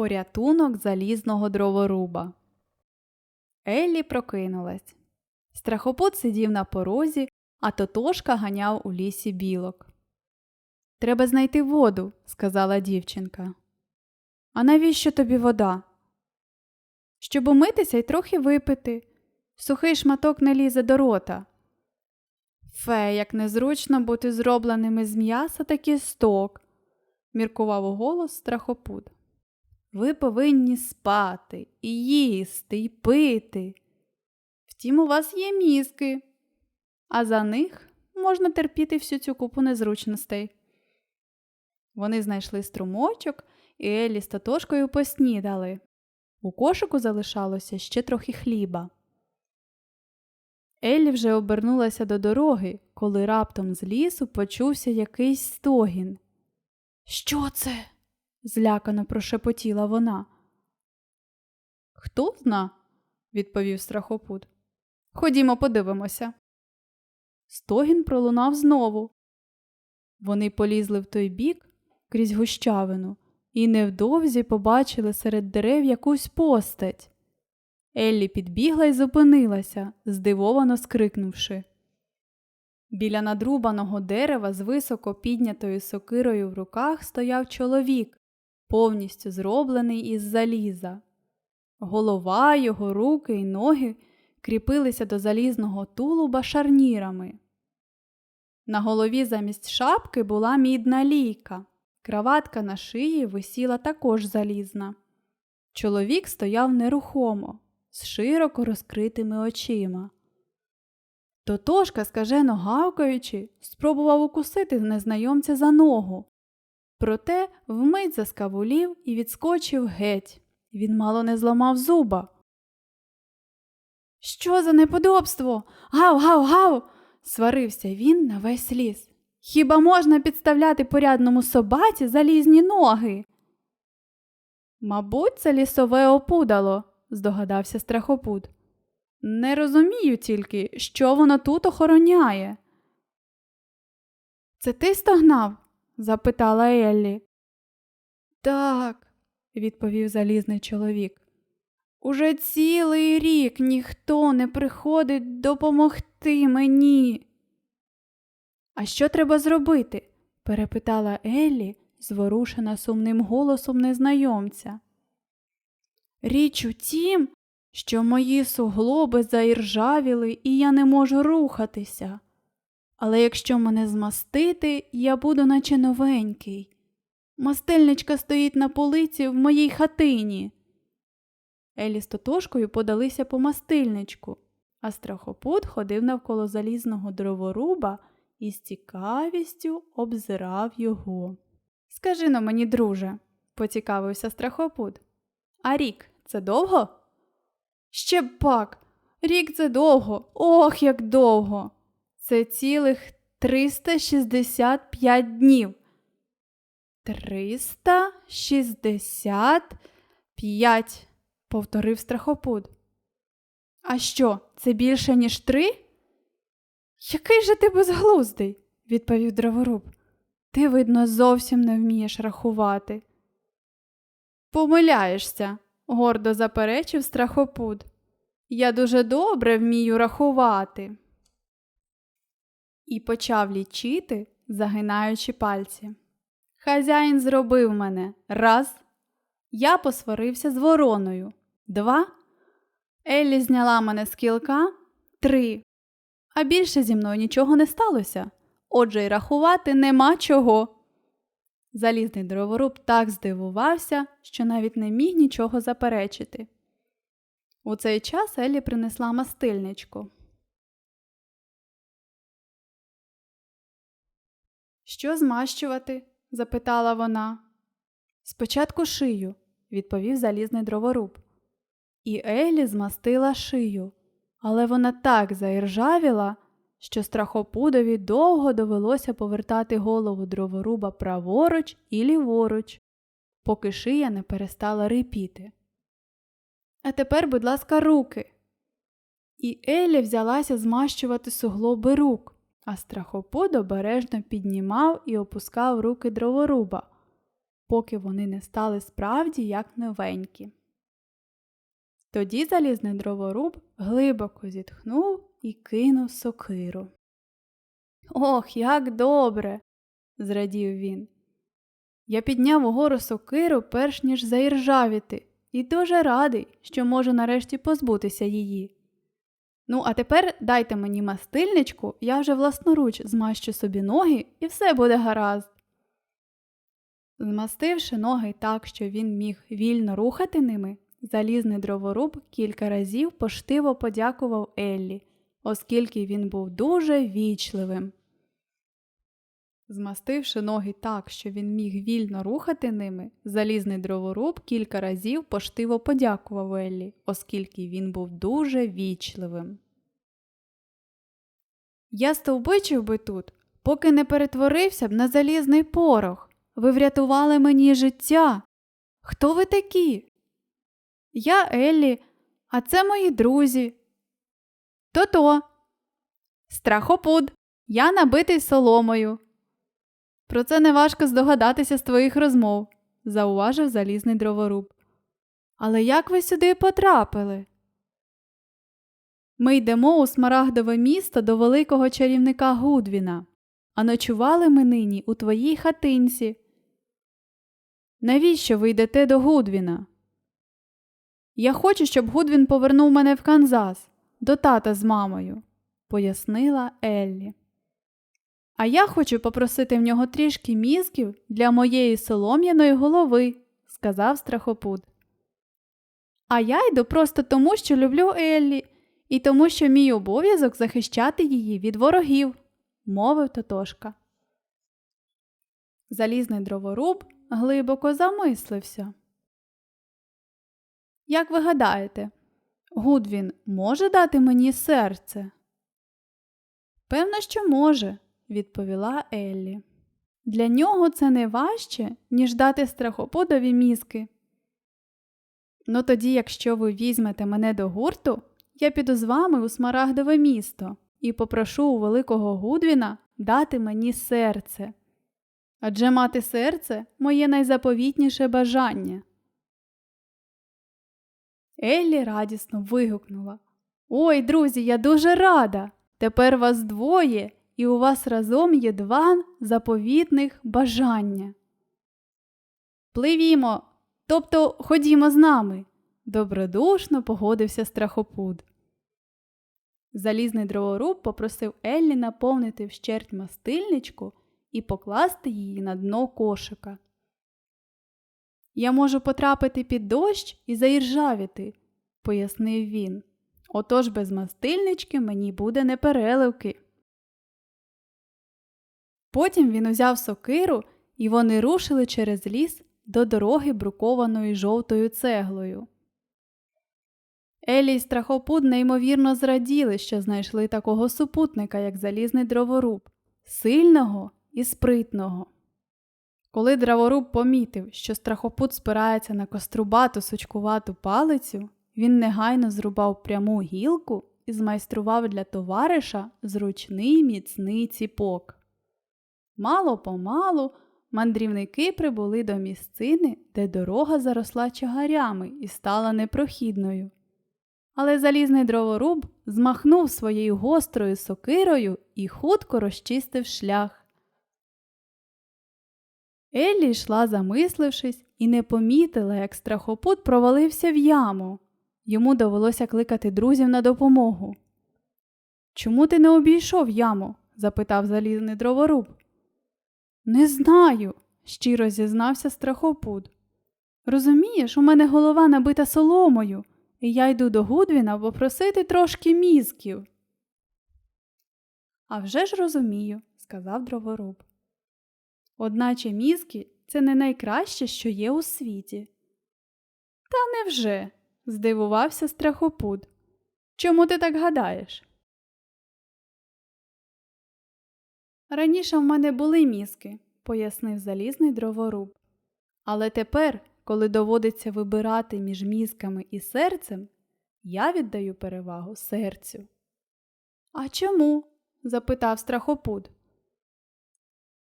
Порятунок залізного дроворуба. Еллі прокинулась. Страхопут сидів на порозі, а Тотошка ганяв у лісі білок. Треба знайти воду, сказала дівчинка. А навіщо тобі вода? Щоб умитися і трохи випити. Сухий шматок не лізе до рота. Фе, як незручно бути зробленим із м'яса та кісток, міркував у голос страхопут. Ви повинні спати, і їсти, і пити. Втім, у вас є мізки, а за них можна терпіти всю цю купу незручностей. Вони знайшли струмочок і Еллі з Татошкою поснідали. У кошику залишалося ще трохи хліба. Еллі вже обернулася до дороги, коли раптом з лісу почувся якийсь стогін. Що це? Злякано прошепотіла вона. Хто зна, відповів страхопут. Ходімо, подивимося. Стогін пролунав знову. Вони полізли в той бік крізь гущавину і невдовзі побачили серед дерев якусь постать. Еллі підбігла і зупинилася, здивовано скрикнувши. Біля надрубаного дерева з високо піднятою сокирою в руках стояв чоловік, повністю зроблений із заліза. Голова, його руки й ноги кріпилися до залізного тулуба шарнірами. На голові замість шапки була мідна лійка, краватка на шиї висіла також залізна. Чоловік стояв нерухомо, з широко розкритими очима. Тотошка, скажено гавкаючи, спробував укусити незнайомця за ногу. Проте вмить заскавулів і відскочив геть. Він мало не зламав зуба. Що за неподобство? Гав, гав, гав. сварився він на весь ліс. Хіба можна підставляти порядному собаці залізні ноги? Мабуть, це лісове опудало, здогадався страхопут. Не розумію тільки, що воно тут охороняє. Це ти стогнав? Запитала Еллі. Так, відповів залізний чоловік. Уже цілий рік ніхто не приходить допомогти мені. А що треба зробити? перепитала Еллі, зворушена сумним голосом незнайомця. Річ у тім, що мої суглоби заіржавіли, і я не можу рухатися. Але якщо мене змастити, я буду наче новенький. Мастильничка стоїть на полиці в моїй хатині. Елі з Тотошкою подалися по мастильничку, а страхопут ходив навколо залізного дроворуба і з цікавістю обзирав його. Скажи но мені, друже, поцікавився страхопут. А рік це довго? Ще пак, рік це довго, ох, як довго. Це цілих 365 днів. 365, повторив страхопут. А що, це більше, ніж три? Який же ти безглуздий, відповів дроворуб. Ти, видно, зовсім не вмієш рахувати. Помиляєшся, гордо заперечив страхопут. Я дуже добре вмію рахувати. І почав лічити, загинаючи пальці. Хазяїн зробив мене раз. Я посварився з вороною. Два. Еллі зняла мене з кілка три. А більше зі мною нічого не сталося. Отже й рахувати нема чого. Залізний дроворуб так здивувався, що навіть не міг нічого заперечити. У цей час Еллі принесла мастильничку. Що змащувати? запитала вона. Спочатку шию, відповів залізний дроворуб. І Елі змастила шию, але вона так заіржавіла, що страхопудові довго довелося повертати голову дроворуба праворуч і ліворуч, поки шия не перестала рипіти. А тепер, будь ласка, руки. І Елі взялася змащувати суглоби рук, а страхопуд обережно піднімав і опускав руки дроворуба. поки вони не стали справді як новенькі. Тоді залізний дроворуб глибоко зітхнув і кинув сокиру. Ох, як добре! зрадів він. Я підняв угору сокиру, перш ніж заіржавіти, і дуже радий, що можу нарешті позбутися її. Ну, а тепер дайте мені мастильничку, я вже власноруч змащу собі ноги, і все буде гаразд. Змастивши ноги так, що він міг вільно рухати ними, залізний дроворуб кілька разів поштиво подякував Еллі, оскільки він був дуже вічливим. Змастивши ноги так, що він міг вільно рухати ними, залізний дроворуб кілька разів поштиво подякував Еллі, оскільки він був дуже вічливим. Я стовбичив би тут, поки не перетворився б на залізний порох. Ви врятували мені життя. Хто ви такі? Я Еллі, а це мої друзі. То-то. Страхопуд. Я набитий соломою. Про це неважко здогадатися з твоїх розмов, зауважив залізний дроворуб. Але як ви сюди потрапили? Ми йдемо у смарагдове місто до великого чарівника Гудвіна, а ночували ми нині у твоїй хатинці. Навіщо ви йдете до Гудвіна? Я хочу, щоб Гудвін повернув мене в Канзас, до тата з мамою, пояснила Еллі. А я хочу попросити в нього трішки мізків для моєї солом'яної голови, сказав страхопуд. А я йду просто тому, що люблю Еллі, і тому, що мій обов'язок захищати її від ворогів, мовив Тотошка. Залізний дроворуб глибоко замислився. Як ви гадаєте, Гудвін може дати мені серце? Певно, що може, відповіла Еллі. Для нього це не важче, ніж дати страхопудові мізки. Ну тоді, якщо ви візьмете мене до гурту, я піду з вами у Смарагдове місто і попрошу у великого Гудвіна дати мені серце. Адже мати серце моє найзаповітніше бажання. Еллі радісно вигукнула Ой, друзі, я дуже рада! Тепер вас двоє, і у вас разом є два заповітних бажання. Пливімо, тобто ходімо з нами, добродушно погодився страхопуд. Залізний дроворуб попросив Еллі наповнити вщерть мастильничку і покласти її на дно кошика. Я можу потрапити під дощ і заіржавіти, пояснив він. Отож без мастильнички мені буде непереливки. Потім він узяв сокиру, і вони рушили через ліс до дороги, брукованої жовтою цеглою. Елі й страхопуд неймовірно зраділи, що знайшли такого супутника, як залізний дроворуб, сильного і спритного. Коли дроворуб помітив, що страхопут спирається на кострубату сучкувату палицю, він негайно зрубав пряму гілку і змайстрував для товариша зручний міцний ціпок. Мало помалу мандрівники прибули до місцини, де дорога заросла чагарями і стала непрохідною. Але залізний дроворуб змахнув своєю гострою сокирою і хутко розчистив шлях. Еллі йшла, замислившись, і не помітила, як страхопут провалився в яму. Йому довелося кликати друзів на допомогу. Чому ти не обійшов яму? запитав залізний дроворуб. Не знаю, щиро зізнався страхопуд. Розумієш, у мене голова набита соломою, і я йду до Гудвіна попросити трошки мізків. «А вже ж розумію, сказав дроворуб. Одначе мізки це не найкраще, що є у світі. Та невже? здивувався страхопуд. Чому ти так гадаєш? Раніше в мене були мізки, пояснив залізний дроворуб. Але тепер, коли доводиться вибирати між мізками і серцем, я віддаю перевагу серцю. А чому? запитав страхопуд.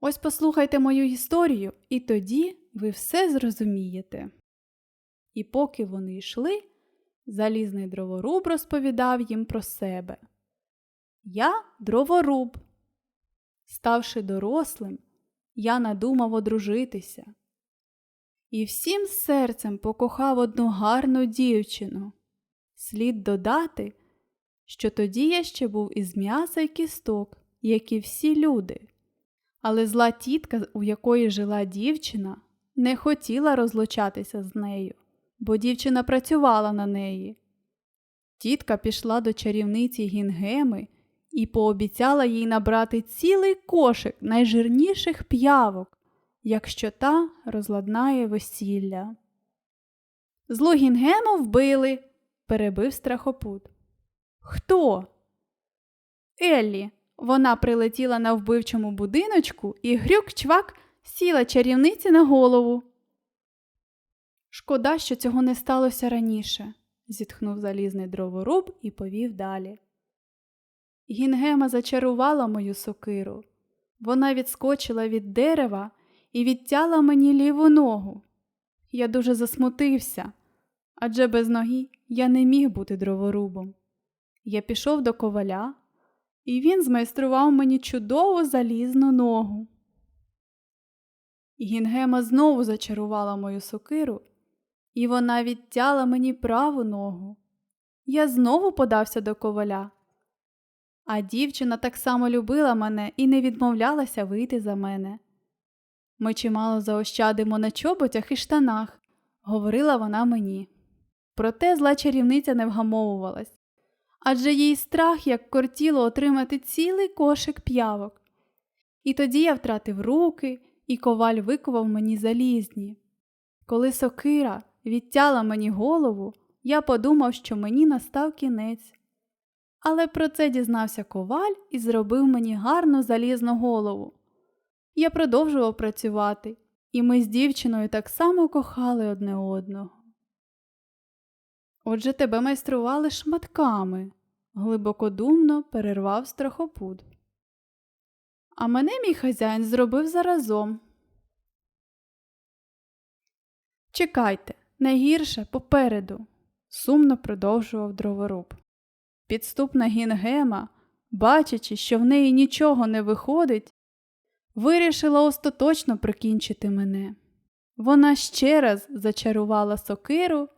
Ось послухайте мою історію, і тоді ви все зрозумієте. І поки вони йшли, залізний дроворуб розповідав їм про себе. Я дроворуб. Ставши дорослим, я надумав одружитися. І всім серцем покохав одну гарну дівчину. Слід додати, що тоді я ще був із м'яса й кісток, як і всі люди. Але зла тітка, у якої жила дівчина, не хотіла розлучатися з нею, бо дівчина працювала на неї. Тітка пішла до чарівниці Гінгеми і пообіцяла їй набрати цілий кошик найжирніших п'явок, якщо та розладнає весілля. Злу Гінгему вбили, перебив страхопут. Хто? Еллі. Вона прилетіла на вбивчому будиночку і грюк-чвак сіла чарівниці на голову. Шкода, що цього не сталося раніше, зітхнув залізний дроворуб і повів далі. Гінгема зачарувала мою сокиру. Вона відскочила від дерева і відтяла мені ліву ногу. Я дуже засмутився, адже без ноги я не міг бути дроворубом. Я пішов до коваля, і він змайстрував мені чудову залізну ногу. Гінгема знову зачарувала мою сокиру, і вона відтяла мені праву ногу. Я знову подався до коваля. А дівчина так само любила мене і не відмовлялася вийти за мене. Ми чимало заощадимо на чоботях і штанах, говорила вона мені. Проте зла чарівниця не вгамовувалась адже їй страх як кортіло отримати цілий кошик п'явок. І тоді я втратив руки, і коваль викував мені залізні. Коли сокира відтяла мені голову, я подумав, що мені настав кінець. Але про це дізнався коваль і зробив мені гарну залізну голову. Я продовжував працювати, і ми з дівчиною так само кохали одне одного. Отже, тебе майстрували шматками, глибокодумно перервав страхопуд. А мене мій хазяїн зробив заразом. Чекайте, найгірше попереду, сумно продовжував дроворуб. Підступна гінгема, бачачи, що в неї нічого не виходить, вирішила остаточно прикінчити мене. Вона ще раз зачарувала сокиру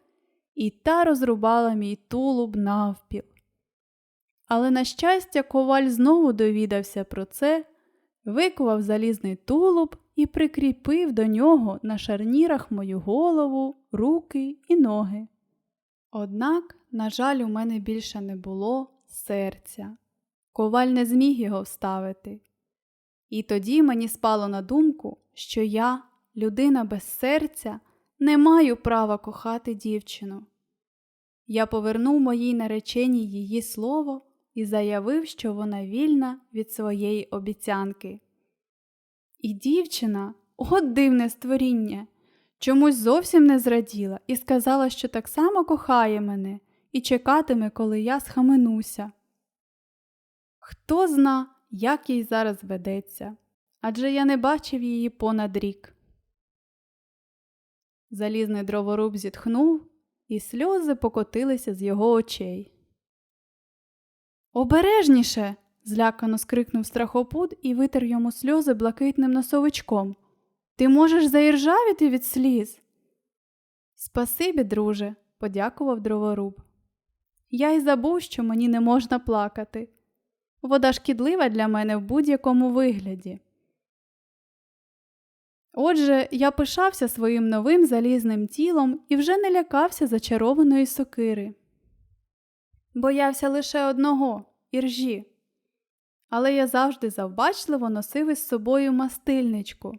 і та розрубала мій тулуб навпіл. Але, на щастя, коваль знову довідався про це, викував залізний тулуб і прикріпив до нього на шарнірах мою голову, руки і ноги. Однак, на жаль, у мене більше не було серця. Коваль не зміг його вставити. І тоді мені спало на думку, що я, людина без серця, не маю права кохати дівчину. Я повернув моїй нареченій її слово і заявив, що вона вільна від своєї обіцянки. І дівчина, от дивне створіння, чомусь зовсім не зраділа і сказала, що так само кохає мене і чекатиме, коли я схаменуся. Хто зна, як їй зараз ведеться, адже я не бачив її понад рік. Залізний дроворуб зітхнув, і сльози покотилися з його очей. Обережніше. злякано скрикнув страхопуд і витер йому сльози блакитним носовичком. Ти можеш заіржавіти від сліз. Спасибі, друже, подякував дроворуб. Я й забув, що мені не можна плакати. Вода шкідлива для мене в будь-якому вигляді. Отже, я пишався своїм новим залізним тілом і вже не лякався зачарованої сокири. Боявся лише одного іржі. Але я завжди завбачливо носив із собою мастильничку.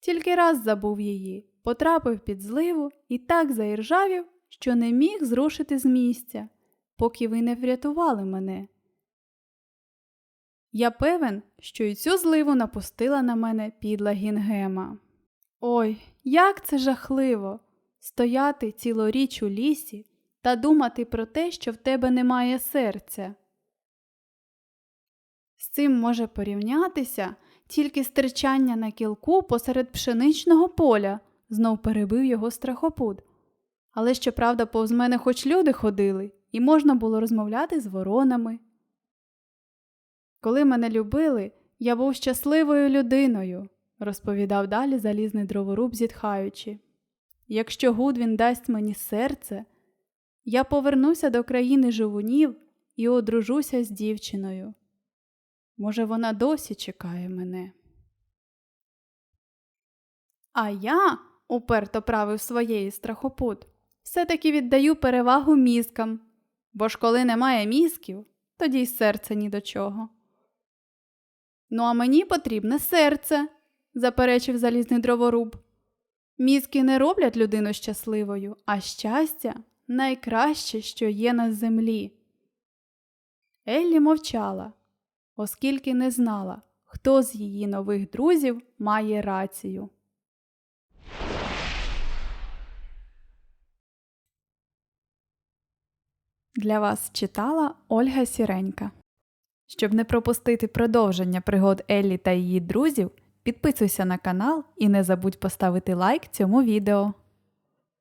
Тільки раз забув її, потрапив під зливу і так заіржавів, що не міг зрушити з місця, поки ви не врятували мене. Я певен, що й цю зливу напустила на мене підла гінгема. Ой, як це жахливо стояти цілоріч у лісі та думати про те, що в тебе немає серця. З цим може порівнятися тільки стирчання на кілку посеред пшеничного поля, знов перебив його страхопут. Але щоправда, повз мене хоч люди ходили, і можна було розмовляти з воронами. Коли мене любили, я був щасливою людиною, розповідав далі залізний дроворуб, зітхаючи. Якщо Гудвін дасть мені серце, я повернуся до країни живунів і одружуся з дівчиною. Може, вона досі чекає мене. А я, уперто правив своєї страхопут, все-таки віддаю перевагу мізкам, бо ж коли немає мізків, тоді й серце ні до чого. Ну, а мені потрібне серце, заперечив залізний дроворуб. Мізки не роблять людину щасливою, а щастя найкраще, що є на землі. Еллі мовчала, оскільки не знала, хто з її нових друзів має рацію. Для вас читала Ольга Сіренька. Щоб не пропустити продовження пригод Еллі та її друзів, підписуйся на канал і не забудь поставити лайк цьому відео.